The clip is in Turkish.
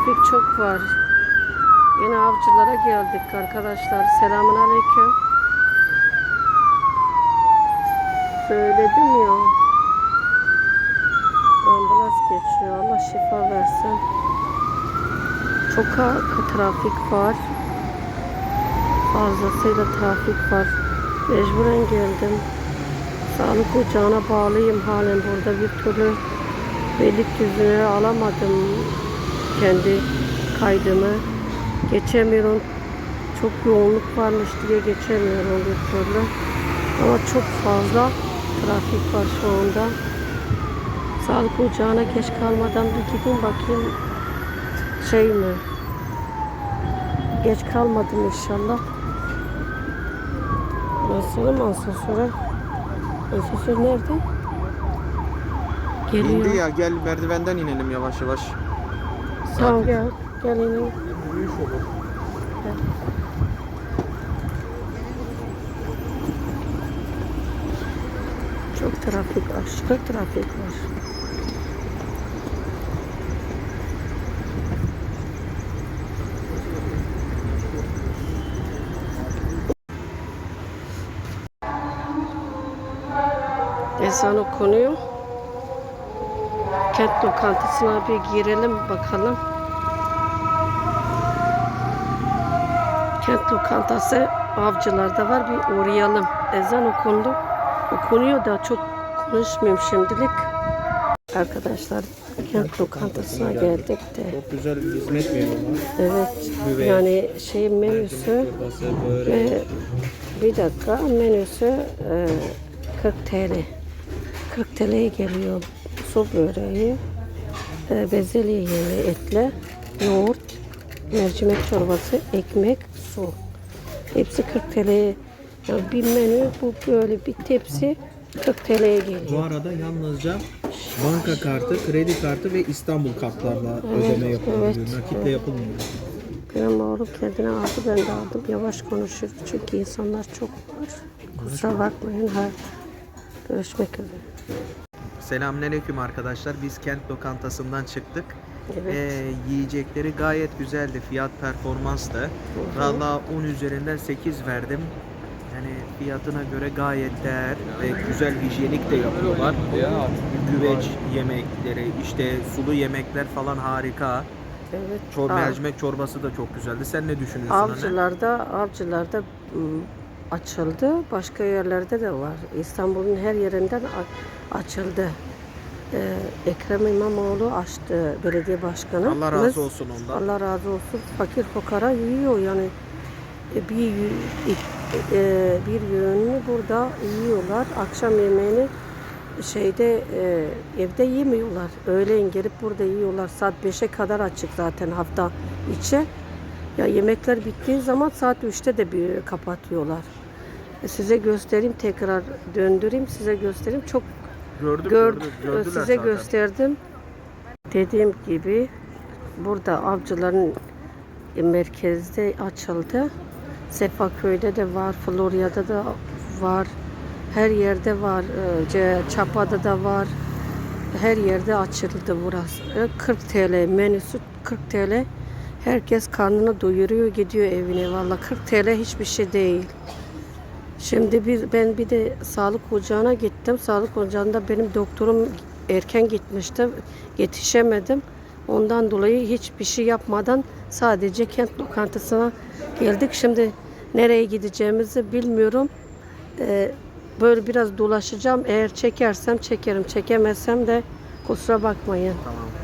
trafik çok var. Yine avcılara geldik arkadaşlar. Selamun aleyküm. Söyledim ya. Ambulans geçiyor. Allah şifa versin. Çok trafik var. Fazlasıyla trafik var. Mecburen geldim. Sağlık ocağına bağlıyım halen burada bir türlü Beylikdüzü'ne alamadım kendi kaydımı. Geçemiyorum. Çok yoğunluk varmış diye geçemiyorum bir türlü. Ama çok fazla trafik var şu anda. Sağlık ocağına geç kalmadan bir gidin bakayım şey mi? Geç kalmadım inşallah. Nasıl mı asansöre? Asansör nerede? Geliyor. İndi ya gel merdivenden inelim yavaş yavaş. Tamam gel. Gel inelim. Yürüyüş olur. Çok trafik, aşırı trafik var. Ezan okunuyor. Kent lokantasına bir girelim bakalım. Kent lokantası avcılarda var bir uğrayalım. Ezan okundu. Okunuyor da çok konuşmayayım şimdilik. Arkadaşlar kent lokantasına geldik de. Çok güzel hizmet veriyorlar. Evet yani şey menüsü ve bir dakika menüsü e, 40 TL. 40 TL'ye geliyor su böreği, e, bezelye yemeği etle, yoğurt, mercimek çorbası, ekmek, su. Hepsi 40 TL'ye. Yani bir menü bu böyle bir tepsi 40 TL'ye Bu geliyor. arada yalnızca banka kartı, kredi kartı ve İstanbul kartlarla ödeme yapılıyor. evet, Nakitle evet. yapılmıyor. Benim oğlum kendine aldı ben de aldım. Yavaş konuşuyor çünkü insanlar çok var. Kusura bakmayın. Ha. Görüşmek üzere. Selamünaleyküm arkadaşlar. Biz kent lokantasından çıktık. Evet. Ee, yiyecekleri gayet güzeldi. Fiyat performans da. Valla 10 üzerinden 8 verdim. Yani fiyatına göre gayet değer ve güzel hijyenik de yapıyorlar. Güveç yemekleri, işte sulu yemekler falan harika. Evet. Çor mercimek çorbası da çok güzeldi. Sen ne düşünüyorsun anne? avcılarda avcılarda ım, açıldı. Başka yerlerde de var. İstanbul'un her yerinden açıldı. Ee, Ekrem İmamoğlu açtı belediye başkanı. Allah razı olsun ondan. Allah razı olsun. Fakir fukara yiyor yani E, bir e, bir yönünü burada yiyorlar. Akşam yemeğini şeyde e, evde yemiyorlar. Öğleyin gelip burada yiyorlar. Saat 5'e kadar açık zaten hafta içi. Ya yemekler bittiği zaman saat 3'te de bir kapatıyorlar. E, size göstereyim tekrar döndüreyim size göstereyim. Çok Gördük, Gör, gördük, gördüler size zaten. gösterdim. Dediğim gibi burada avcıların merkezde açıldı. Sefaköy'de de var, Florya'da da var. Her yerde var. Ce- Çapa'da da var. Her yerde açıldı burası. Ee, 40 TL menüsü 40 TL. Herkes karnını doyuruyor gidiyor evine. Valla 40 TL hiçbir şey değil. Şimdi bir, ben bir de sağlık ocağına gittim. Sağlık ocağında benim doktorum erken gitmişti. Yetişemedim. Ondan dolayı hiçbir şey yapmadan sadece kent lokantasına geldik. Şimdi nereye gideceğimizi bilmiyorum. Ee, böyle biraz dolaşacağım. Eğer çekersem çekerim. Çekemezsem de kusura bakmayın. Tamam.